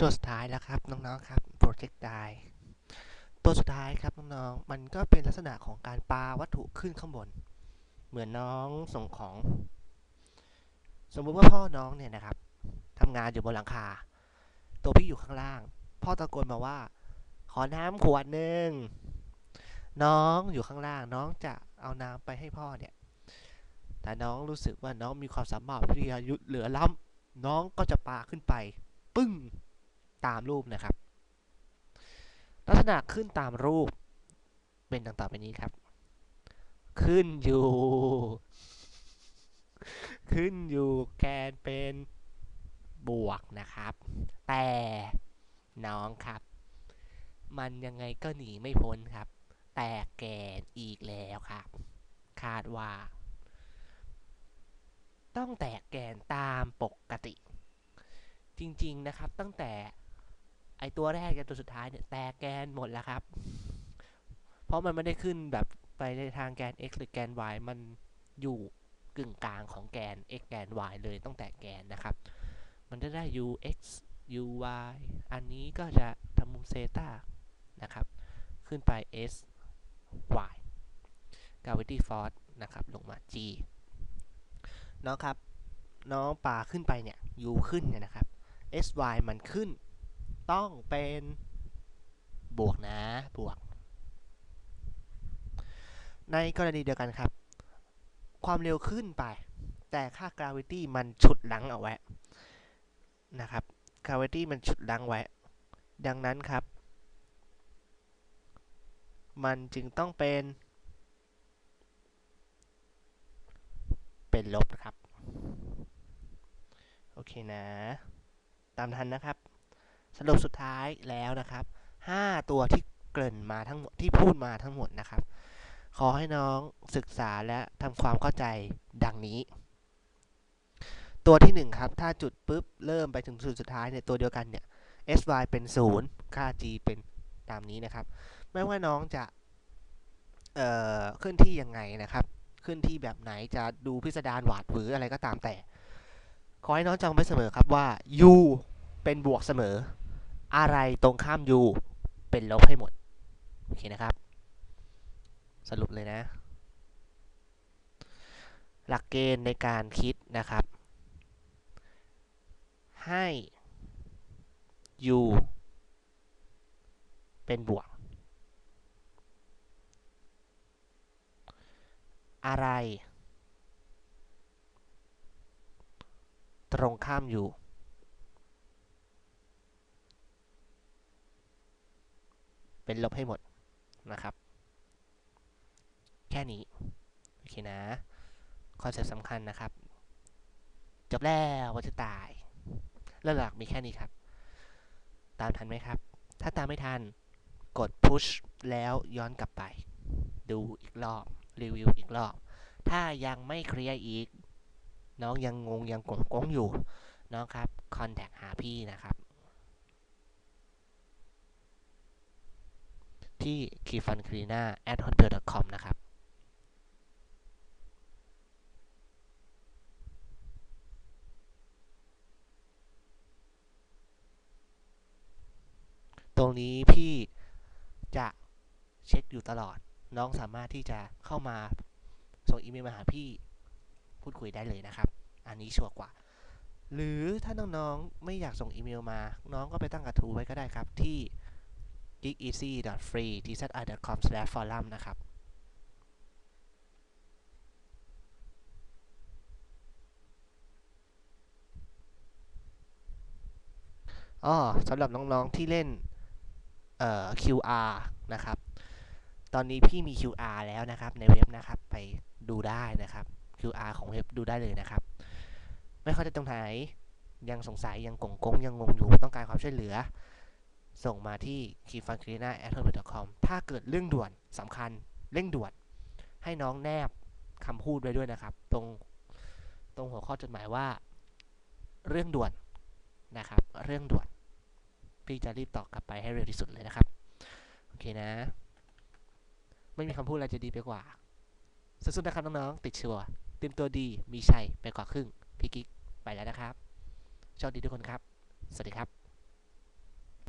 ช่วงสุดท้ายแล้วครับน้องๆครับ projectile ตัวสุดท้ายครับน้องๆมันก็เป็นลักษณะของการปาวัตถุขึ้นข้างบน เหมือนน้องส่งของ สมมุติว่าพ่อน้องเนี่ยนะครับทำงานอยู่บนหลังคา ตัวพี่อยู่ข้างล่าง พ่อตะโกนมาว่า ขอน้ำขวดหนึ่งน้องอยู่ข้างล่าง น้องจะเอาน้ำไปให้พ่อเนี่ย แต่น้องรู้สึกว่าน้องมีความสามารถวิทยายุทธเหลือล้ำน้องก็จะปาขึ้นไป ปึ้ง ตามรูปนะครับ ลักษณะขึ้นตามรูปเป็นดังต่อไปนี้ครับ ขึ้นอยู่ ขึ้นอยู่แกนเป็นบวกนะครับ แต่น้องครับ มันยังไงก็หนีไม่พ้นครับ แตกแกนอีกแล้วครับ คาดว่า ต้องแตกแกนตามปกติ จริง ๆ นะครับตั้งแต่ ไอตัวแรกจนตัวสุดท้ายเนี่ยแตกแกนหมดแล้วครับ เพราะมันไม่ได้ขึ้นแบบไปในทางแกน x หรือแกน y มันอยู่กึ่งกลางของแกน x แกน y เลยตั้งแต่แกนนะครับ มันจะได้ u x u y อันนี้ก็จะทำมุมเซตานะครับ ขึ้นไป s y gravity force นะครับ ลงมา g น้องครับ น้องปลาขึ้นไปเนี่ย u ขึ้นเนี่ยนะครับ s y มันขึ้น ต้องเป็นบวกนะบวก ในกรณีเดียวกันครับ ความเร็วขึ้นไป แต่ค่า gravity มันฉุดลังเอาไว้นะครับ gravity มันฉุดลังไว้ ดังนั้นครับ มันจึงต้องเป็น เป็นลบนะครับ โอเคนะ ตามทันนะครับ สรุปสุดท้ายแล้วนะครับ 5 ตัวที่เกริ่นมาทั้งหมดที่พูดมาทั้งหมดนะครับ ขอให้น้องศึกษาและทำความเข้าใจดังนี้ ตัวที่ 1 ครับ ถ้าจุดปุ๊บ เริ่มไปถึงจุดสุดท้ายเนี่ยตัวเดียวกันเนี่ย sy เป็น 0 ค่า g เป็นตามนี้นะครับ ไม่ว่าน้องจะเอ่อเคลื่อนที่ยังไงนะครับเคลื่อนที่แบบไหนจะดูพิสดารหวาดหวืออะไรก็ตามแต่ ขอให้น้องจำไว้เสมอครับว่า u เป็นบวกเสมอ อะไรตรงข้าม u เป็นลบให้หมด โอเคนะครับ สรุปเลยนะ หลักเกณฑ์ในการคิดนะครับ ให้ u เป็นบวก อะไร ตรงข้าม u เป็นลบให้หมดนะครับ แค่นี้ โอเคนะคอนเซ็ปต์สำคัญนะครับ จบแล้วว่าจะตายเรื่องหลักมีแค่นี้ครับ ตามทันไหมครับ ถ้าตามไม่ทันกด push แล้วย้อนกลับไป ดูอีกรอบ รีวิวอีกรอบ ถ้ายังไม่เคลียร์อีก น้องยังงงยังกงกงอยู่ น้องครับ คอนแทคหาพี่นะครับ ที่ k e y f u n c l e a n a at hotmail com นะครับตรงนี้พี่จะเช็คอยู่ตลอด น้องสามารถที่จะเข้ามาส่งอีเมลมาหาพี่พูดคุยได้เลยนะครับ อันนี้ชัวร์กว่า หรือถ้าน้องๆไม่อยากส่งอีเมลมา น้องก็ไปตั้งกระทู้ไว้ก็ได้ครับที่ geekeasy.free.tzr.com/forum นะครับอ้อสำหรับน้องๆที่เล่น เอ่อ QR นะครับ ตอนนี้พี่มี QR แล้วนะครับในเว็บนะครับ ไปดูได้นะครับ QR ของเว็บดูได้เลยนะครับ ไม่เข้าใจตรงไหน ยังสงสัยยังกงกงยังงงอยู่ต้องการความช่วยเหลือ ส่งมาที่ k e y f u n c l e a n a at h o t m a i l com ถ้าเกิดเรื่องด่วนสำคัญเร่งด่วน ให้น้องแนบคำพูดไว้ด้วยนะครับ ตรงตรงหัวข้อจดหมายว่า เรื่องด่วนนะครับ เรื่องด่วน พี่จะรีบตอบกลับไปให้เร็วที่สุดเลยนะครับ โอเคนะ ไม่มีคำพูดอะไรจะดีไปกว่าสุดๆนะครับน้องๆติดชัวร์เตรียมตัวดีมีชัยไปกว่าครึ่งพี่กิ๊กไปแล้วนะครับโชคดีทุกคนครับ สวัสดีครับ